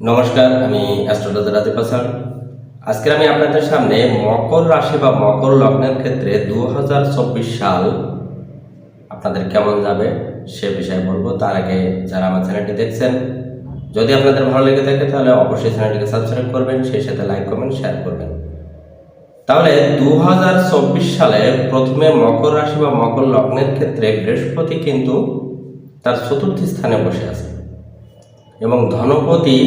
নমস্কার, আমি অ্যাস্ট্রোলজার রাজীব হাসান। আজকে আমি আপনাদের সামনে মকর রাশি বা মকর লগ্নের ক্ষেত্রে দু হাজার চব্বিশ সাল আপনাদের কেমন যাবে সে বিষয়ে বলব। তার আগে যারা আমার চ্যানেলটি দেখছেন, যদি আপনাদের ভালো লেগে থাকে তাহলে অবশ্যই চ্যানেলটিকে সাবস্ক্রাইব করবেন, সেই সাথে লাইক, কমেন্ট, শেয়ার করবেন। তাহলে দু হাজার চব্বিশ সালে প্রথমে মকর রাশি বা মকর লগ্নের ক্ষেত্রে বৃহস্পতি কিন্তু তার চতুর্থ স্থানে বসে আছে। এবং ধনপতি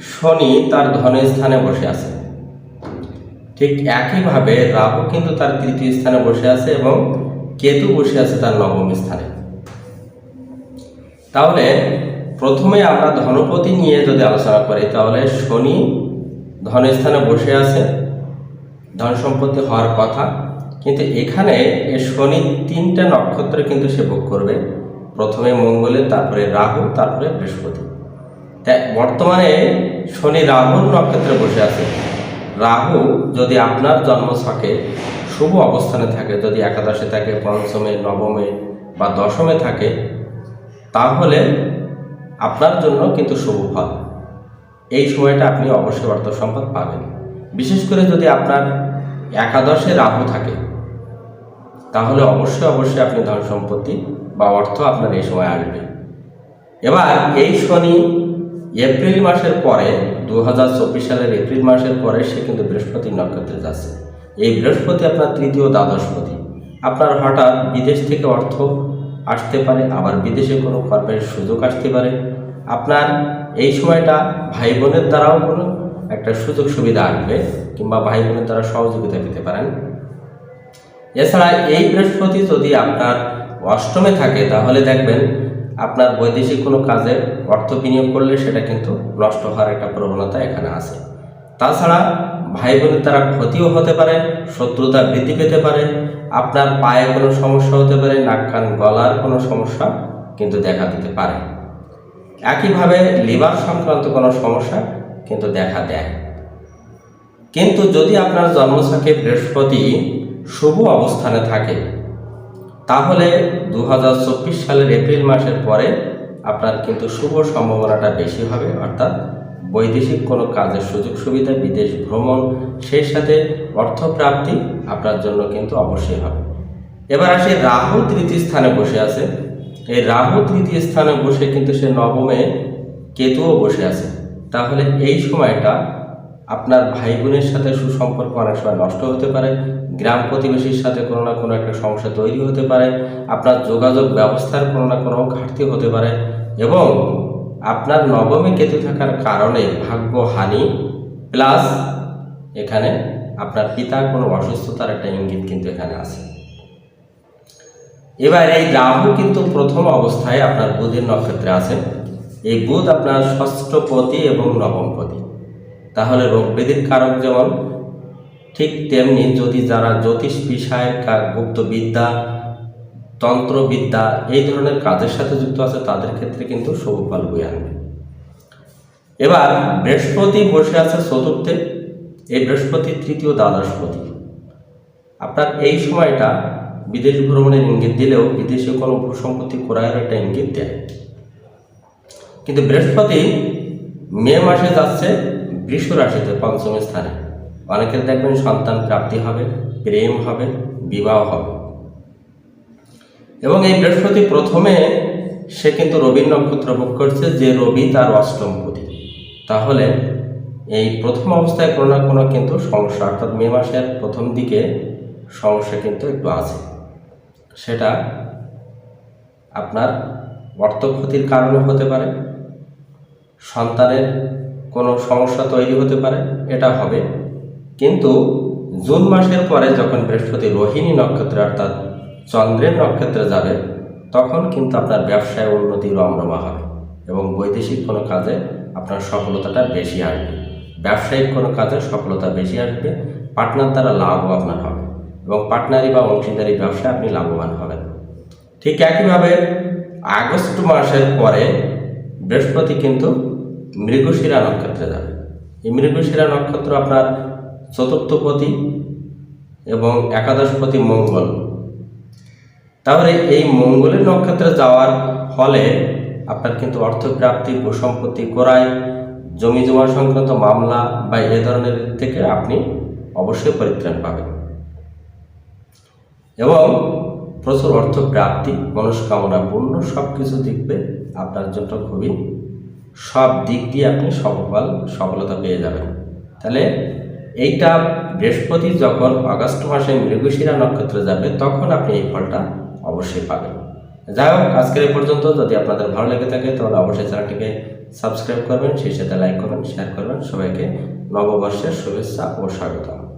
শনি তার ধনের স্থানে বসে আছে। ঠিক একইভাবে রাহু কিন্তু তার তৃতীয় স্থানে বসে আছে এবং কেতু বসে আছে তার নবম স্থানে। তাহলে প্রথমে আমরা ধনপতি নিয়ে যদি আলোচনা করি, তাহলে শনি ধন স্থানে বসে আছে, ধন সম্পত্তি হওয়ার কথা। কিন্তু এখানে এ শনি তিনটা নক্ষত্র কিন্তু সে ভোগ করবে। প্রথমে মঙ্গলে, তারপরে রাহু, তারপরে বৃহস্পতি। বর্তমানে শনি রাহুর নক্ষত্রে বসে আছে। রাহু যদি আপনার জন্মছকে শুভ অবস্থানে থাকে, যদি একাদশে থাকে, পঞ্চমে, নবমে বা দশমে থাকে, তাহলে আপনার জন্য কিন্তু শুভ ফল। এই সময়টা আপনি অবশ্যই অর্থ সম্পদ পাবেন। বিশেষ করে যদি আপনার একাদশে রাহু থাকে, তাহলে অবশ্যই অবশ্যই আপনি ধন সম্পত্তি বা অর্থ আপনার এই সময় আসবে। এবার এই শনি এপ্রিল মাসের পরে দু হাজার চব্বিশ সালের এপ্রিল মাসের পরে সে কিন্তু বৃহস্পতি নক্ষত্রে যাচ্ছে। এই বৃহস্পতি আপনার তৃতীয় দ্বাদশপতি আপনার হঠাৎ বিদেশ থেকে অর্থ আসতে পারে, আবার বিদেশে কোনো কর্মের সুযোগ আসতে পারে। আপনার এই সময়টা ভাই বোনের দ্বারাও কোনো একটা সুযোগ সুবিধা আসবে, কিংবা ভাই বোনের দ্বারা সহযোগিতা পেতে পারেন। এছাড়া এই বৃহস্পতি যদি আপনার অষ্টমে থাকে, তাহলে দেখবেন আপনার বৈদেশিক কোনো কাজে অর্থ বিনিয়োগ করলে সেটা কিন্তু নষ্ট হওয়ার একটা প্রবণতা এখানে আছে। তাছাড়া ভাই বোনের দ্বারা ক্ষতিও হতে পারে, শত্রুতা বৃদ্ধি পেতে পারে, আপনার পায়ে কোনো সমস্যা হতে পারে, নাক, কান, গলার কোনো সমস্যা কিন্তু দেখা দিতে পারে। একইভাবে লিভার সংক্রান্ত কোনো সমস্যা কিন্তু দেখা দেয়। কিন্তু যদি আপনার জন্মছকে বৃহস্পতি শুভ অবস্থানে থাকে তাহলে দু হাজার চব্বিশ সালের এপ্রিল মাসের পরে আপনার কিন্তু শুভ সম্ভাবনাটা বেশি হবে, অর্থাৎ বৈদেশিক কোনো কাজের সুযোগ সুবিধা, বিদেশ ভ্রমণ, সেই সাথে অর্থপ্রাপ্তি আপনার জন্য কিন্তু অবশ্যই হবে। এবার আসি রাহু তৃতীয় স্থানে বসে আছে। এই রাহু তৃতীয় স্থানে বসে কিন্তু সে নবমে কেতুও বসে আছে। তাহলে এই সময়টা আপনার ভাই বোনের সাথে সুসম্পর্ক অনেক সময় নষ্ট হতে পারে গ্রাম প্রতিবেশীর সাথে কোনো না কোনো একটা সমস্যা তৈরি হতে পারে, আপনার যোগাযোগ ব্যবস্থার কোনো না কোনো ঘাটতি হতে পারে এবং আপনার নবমে কেতু থাকার কারণে ভাগ্যহানি প্লাস এখানে আপনার পিতার কোনো অসুস্থতার একটা ইঙ্গিত কিন্তু এখানে আছে। এবার এই রাহু কিন্তু প্রথম অবস্থায় আপনার বুধের নক্ষত্রে আছেন। এই বুধ আপনার ষষ্ঠপতি এবং নবমপতি। তাহলে রোগ ব্যাধির কারক যেমন ঠিক তেমনি যদি যারা জ্যোতিষ বিষয় গুপ্তবিদ্যা, তন্ত্রবিদ্যা এই ধরনের কাজের সাথে যুক্ত আছে, তাদের ক্ষেত্রে কিন্তু শুভ ফল বয়ে আনবে। এবার বৃহস্পতি বসে আছে চতুর্থে, এই বৃহস্পতি তৃতীয় দ্বাদশপতি আপনার এই সময়টা বিদেশ ভ্রমণের ইঙ্গিত দিলেও বিদেশে কোনো ভূসম্পত্তি ক্রয়ের একটা ইঙ্গিত দেয়। কিন্তু বৃহস্পতি মে মাসে যাচ্ছে, বৃষ রাশিতে পঞ্চম স্থানে। অনেকের দেখবেন সন্তান প্রাপ্তি হবে, প্রেম হবে, বিবাহ হবে। এবং এই বৃহস্পতি প্রথমে সে কিন্তু রবির নক্ষত্র ভোগ করছে যে রবি তার অষ্টমপতি তাহলে এই প্রথম অবস্থায় কোনো না কোনো কিন্তু সমস্যা, অর্থাৎ মে মাসের প্রথম দিকে সমস্যা কিন্তু একটু আছে। সেটা আপনার অর্থ ক্ষতির কারণে হতে পারে, সন্তানের কোনো সমস্যা তৈরি হতে পারে, এটা হবে। কিন্তু জুন মাসের পরে যখন বৃহস্পতি রোহিণী নক্ষত্রে অর্থাৎ চন্দ্রের নক্ষত্রে যাবে, তখন কিন্তু আপনার ব্যবসায় উন্নতি রমরমা হবে এবং বৈদেশিক কোনো কাজে আপনার সফলতাটা বেশি আসবে। ব্যবসায়িক কোনো কাজে সফলতা বেশি আসবে, পার্টনার দ্বারা লাভও আপনার হবে এবং পার্টনারি বা অংশীদারি ব্যবসায় আপনি লাভবান হবেন। ঠিক একইভাবে আগস্ট মাসের পরে বৃহস্পতি কিন্তু মৃগশিরা নক্ষত্রে যাবে। এই মৃগশিরা নক্ষত্র আপনার চতুর্থপতি এবং একাদশপতি মঙ্গল। তাহলে এই মঙ্গলের নক্ষত্রে যাওয়ার ফলে আপনার কিন্তু অর্থপ্রাপ্তি সম্পত্তি ক্রয়, জমি জমা সংক্রান্ত মামলা বা এ ধরনের থেকে আপনি অবশ্যই পরিত্রাণ পাবেন। এবং প্রচুর অর্থ প্রাপ্তি মনস্কামনা পূর্ণ সব কিছু দেখবে আপনার জন্য খুবই সব দিক দিয়ে আপনি সফল, সফলতা পেয়ে যাবেন। তাহলে এইটা বৃহস্পতি যখন আগস্ট মাসে মৃগশিরা নক্ষত্রে যাবে, তখন আপনি এই ফলটা অবশ্যই পাবেন। যাই হোক, আজকের এই পর্যন্ত। যদি আপনাদের ভালো লেগে থাকে, তাহলে অবশ্যই চ্যানেলটিকে সাবস্ক্রাইব করবেন, সেই সাথে লাইক করবেন, শেয়ার করবেন। সবাইকে নববর্ষের শুভেচ্ছা ও স্বাগতম।